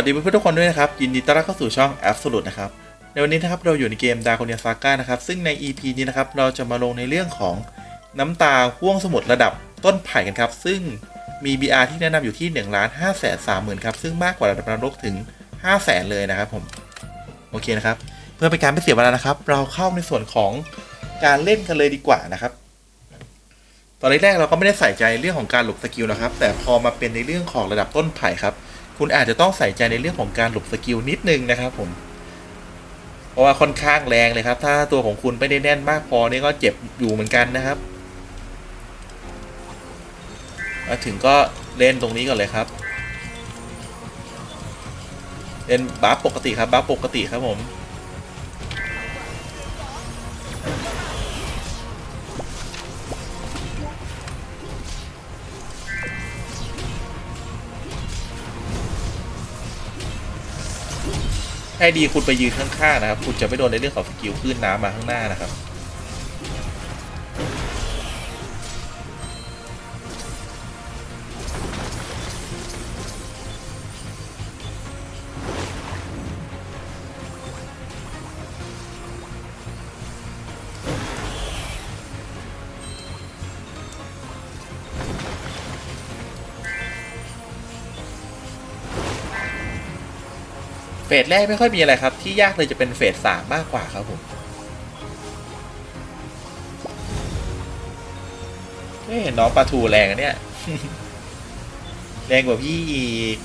วัสดีเพื่อนๆทุกคนด้วยนะครับ ยินดีต้อนรับเข้าสู่ช่อง Absolute นะครับ ในวันนี้นะครับเราอยู่ในเกม d a r k o n i a Saga นะครับ ซึ่งใน EP นี้นะครับเราจะมาลงในเรื่องของน้ำตาห่วงสมุดระดับต้นไผ่กันครับ ซึ่งมี BR ที่แนะนำอยู่ที่1 5 3 0 0 0 0ครับ ซึ่งมากกว่าระดับนรกถึง 5 0 0 0 0 0เลยนะครับผม โอเคนะครับ เพื่อเป็นการไม่เสียเวลานะครับ เราเข้าในส่วนของการเล่นกันเลยดีกว่านะครับ ตอนแรกๆเราก็ไม่ได้ใส่ใจเรื่องของการหลบสกิลนะครับ แต่พอมาเป็นในเรื่องของระดับต้นไผ่ครับ คุณอาจจะต้องใส่ใจในเรื่องของการหลบสกิลนิดนึงนะครับผม เพราะว่าค่อนข้างแรงเลยครับ ถ้าตัวของคุณไม่ได้แน่นมากพอนี่ก็เจ็บอยู่เหมือนกันนะครับมาถึงก็เล่นตรงนี้ก่อนเลยครับ เล่นบัฟปกติครับบัฟปกติครับผม ให้ดีคุณไปยืนข้างๆนะครับ คุณจะไม่โดนในเรื่องของสกิลคลื่นน้ำมาข้างหน้านะครับ เฟสแรกไม่ค่อยมีอะไรครับ ที่ยากเลยจะเป็นเฟสสามมากกว่าครับผมเห็นน้องปลาทูแรงอะเนี่ย แรงกว่าพี่อีก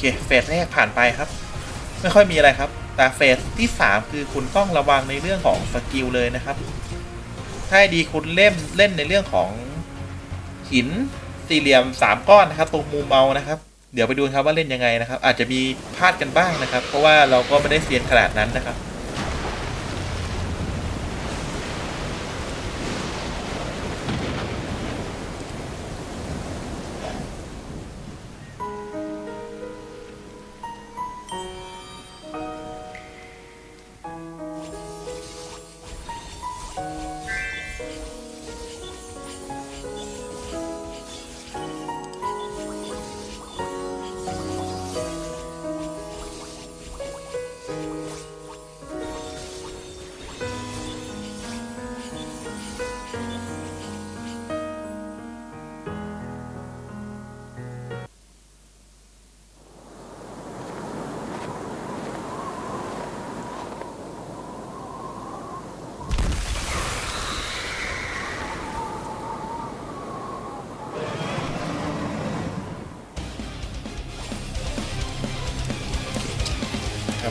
เคเฟสแรกผ่านไปครับ ไม่ค่อยมีอะไรครับ แต่เฟสที่ 3 คือคุณต้องระวังในเรื่องของสกิลเลยนะครับ ถ้าดีคุณเล่นเล่นในเรื่องของหินสี่เหลี่ยม 3 ก้อนนะครับ ตรงมุมเมานะครับ เดี๋ยวไปดูครับว่าเล่นยังไงนะครับ อาจจะมีพลาดกันบ้างนะครับ เพราะว่าเราก็ไม่ได้เซียนขนาดนั้นนะครับ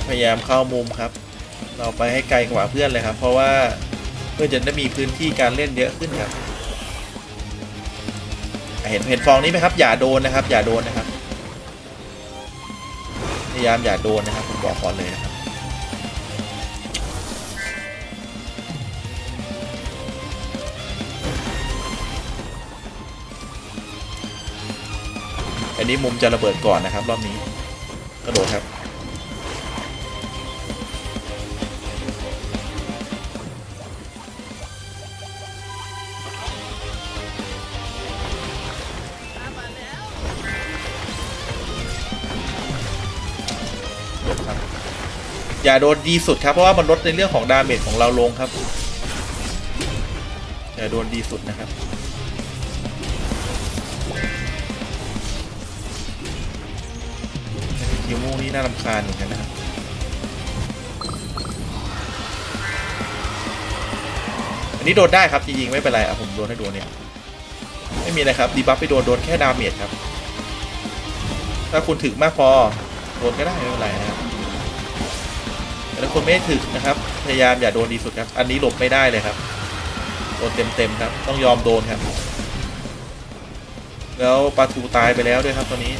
พยายามเข้ามุมครับ เราไปให้ไกลกว่าเพื่อนเลยครับ เพราะว่าเพื่อจะได้มีพื้นที่การเล่นเยอะขึ้นครับ เห็นเห็นฟองนี้ไหมครับ อย่าโดนนะครับ อย่าโดนนะครับ พยายามอย่าโดนนะครับผมบอกก่อนเลยนะครับอันนี้มุมจะระเบิดก่อนนะครับ รอบนี้กระโดดครับ อย่าโดนดีสุดครับ เพราะว่ามันลดในเรื่องของดาเมจของเราลงครับ อย่าโดนดีสุดนะครับคิวโมนี่น่ารำคาญเหมือนกันนะครับอันนี้โดนได้ครับจริงๆไม่เป็นไรอะผมโดนให้โดนเนี่ยไม่มีอะไรครับดีบัฟไปโดนโดนแค่ดาเมจครับ ถ้าคุณถึกมากพอโดนก็ได้ไม่เป็นไรนะครับ แต่ถ้าคนไม่ถึกนะครับ พยายามอย่าโดนดีสุดครับ อันนี้หลบไม่ได้เลยครับ โดนเต็มๆครับ ต้องยอมโดนครับ แล้วปลาทูตายไปแล้วด้วยครับตอนนี้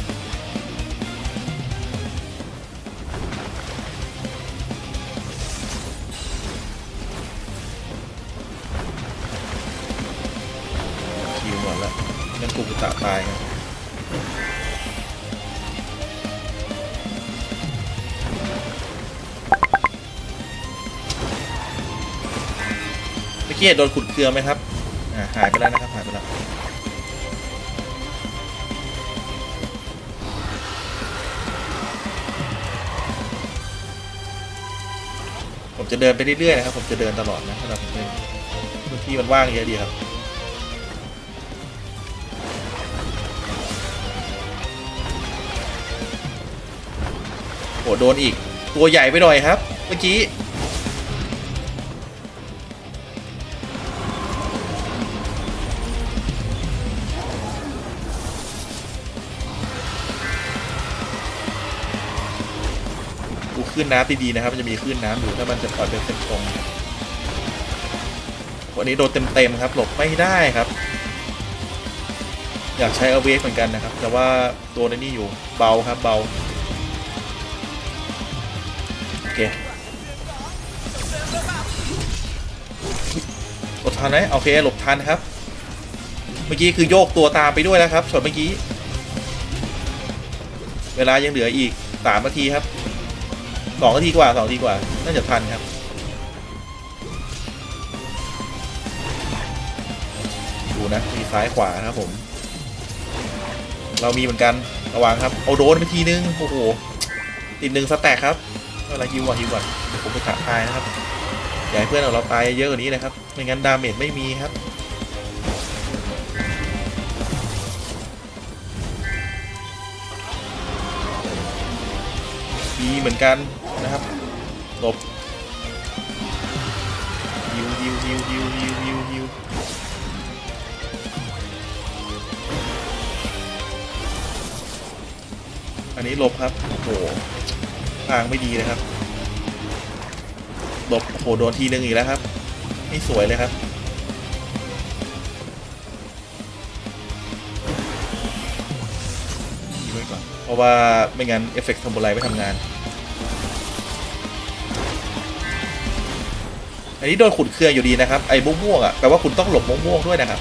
คิวหมดแล้วงั้นกูกุตะตายครับ เกี้โดนขุดเกลือไหมครับอ่าหายไปแล้วนะครับหายไปแล้วผมจะเดินไปเรื่อยๆนะครับผมจะเดินตลอดนะสำหรับพื้นที่มันว่างเยอะดีครับโหโดนอีกตัวใหญ่ไปหน่อยครับ เมื่อกี้ ขึ้นน้ำดีๆนะครับมันจะมีขึ้นน้ำอยู่ถ้ามันจะปล่อยเป็นเส้นตรงวันนี้โดนเต็มๆครับหลบไม่ได้ครับ อยากใช้อเวฟเหมือนกันนะครับ แต่ว่าโดนไอ้นี่อยู่เบาครับเบาโอเคหลบทันไหมโอเคหลบทันครับ เมื่อกี้คือโยกตัวตามไปด้วยแล้วครับช็อตเมื่อกี้ เวลายังเหลืออีกสามนาทีครับ สองนาทีกว่าสองนาทีกว่า น่าจะทันครับดูนะมีซ้ายขวาครับผม เรามีเหมือนกันระวังครับ เอาโดนไปทีนึง โอ้โหติดหนึ่งสแต็กครับอะไรฮิวก่อนฮิวก่อนเดี๋ยวผมไปถาทายนะครับ อย่าให้เพื่อนของเราตายเยอะกว่านี้นะครับ ไม่งั้นดาเมจไม่มีครับ ดีเหมือนกันนะครับหลบฮิวฮิวฮิวฮิวฮิวฮิวฮิวอันนี้หลบครับโอ้โหทางไม่ดีเลยครับหลบโอ้โหโดนทีนึงอีกแล้วครับไม่สวยเลยครับยิงไว้ก่อนเพราะว่าไม่งั้นเอฟเฟกต์ทำบุไรไม่ทำงาน อันนี้โดนขุดเครืออยู่ดีนะครับ ไอ้ม่วงๆอะแปลว่าคุณต้องหลบม่วงๆด้วยนะครับ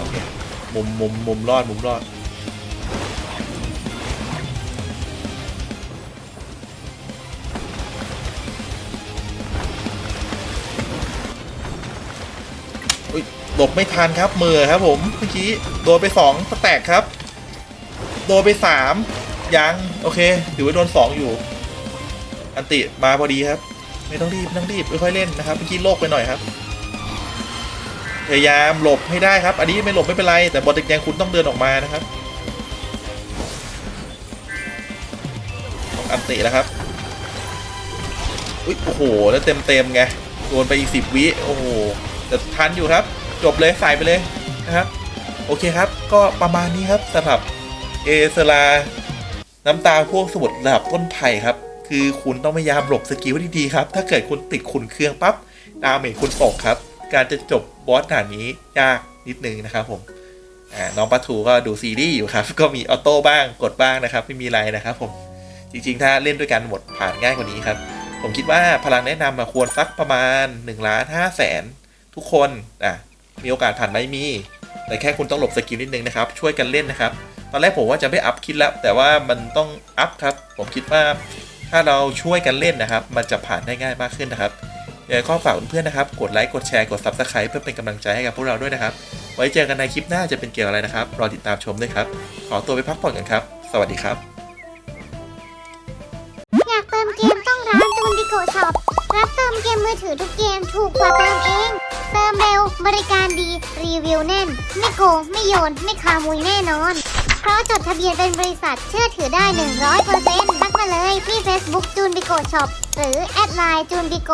โอเคมุมมุมมุมรอดมุมรอดอุ๊ยหลบไม่ทันครับมือครับผมเมื่อกี้โดนไปสองสแต็กครับ โดนไปสาม ยังโอเคถือว่าโดนสองอยู่ อันติมาพอดีครับ ไม่ต้องรีบไม่ต้องรีบค่อยๆเล่นนะครับเมื่อกี้โลกไปหน่อยครับ พยายามหลบให้ได้ครับ อันนี้ไม่หลบไม่เป็นไร แต่บอลติกแดงคุณต้องเดินออกมานะครับต้องอันติแล้วครับอุ๊ยโอ้โหแล้วเต็มๆไงโดนไปอีกสิบวิโอ้โหแต่ทันอยู่ครับ จบเลยใส่ไปเลยนะครับ โอเคครับ ก็ประมาณนี้ครับสำหรับเอเซรา น้ำตาพวกสมุดระดับต้นไผ่ครับ คือคุณต้องพยายามหลบสกิลให้ดีๆครับ ถ้าเกิดคุณติดขุนเครื่องปั๊บดาเมจคุณตกครับ การจะจบบอสด่านนี้ยากนิดนึงนะครับผมน้องปลาทูก็ดูซีรีส์อยู่ครับ ก็มีออโต้บ้างกดบ้างนะครับ ไม่มีไรนะครับผมจริงๆ ถ้าเล่นด้วยกันหมดผ่านง่ายกว่านี้ครับ ผมคิดว่าพลังแนะนำอะควรสักประมาณ1ล้าน5แสนทุกคนอะมีโอกาสผ่านไหมมี แต่แค่คุณต้องหลบสกิลนิดนึงนะครับ ช่วยกันเล่นนะครับ ตอนแรกผมว่าจะไม่อัพคิดแล้ว แต่ว่ามันต้องอัพครับ ผมคิดว่าถ้าเราช่วยกันเล่นนะครับ มันจะผ่านได้ง่ายมากขึ้นนะครับยังไงก็ฝากเพื่อนๆนะครับ กดไลค์ กดแชร์ กด Subscribe เพื่อเป็นกำลังใจให้กับพวกเราด้วยนะครับ ไว้เจอกันในคลิปหน้าจะเป็นเกี่ยวอะไรนะครับ รอติดตามชมด้วยครับ ขอตัวไปพักผ่อนกันครับ สวัสดีครับ อยากเติมเกมต้องร้านจูนบิโกช็อปรับเติมเกมมือถือทุกเกมถูกกว่าเติมเอง เติมเร็ว บริการดี รีวิวแน่น ไม่โกง ไม่โยน ไม่คามุยแน่นอน เพราะจดทะเบียนเป็นบริษัทเชื่อถือได้ 100%ทักมาเลยที่ Facebook จูนบิโกช็อปหรือแอดไลน์จูนบิโก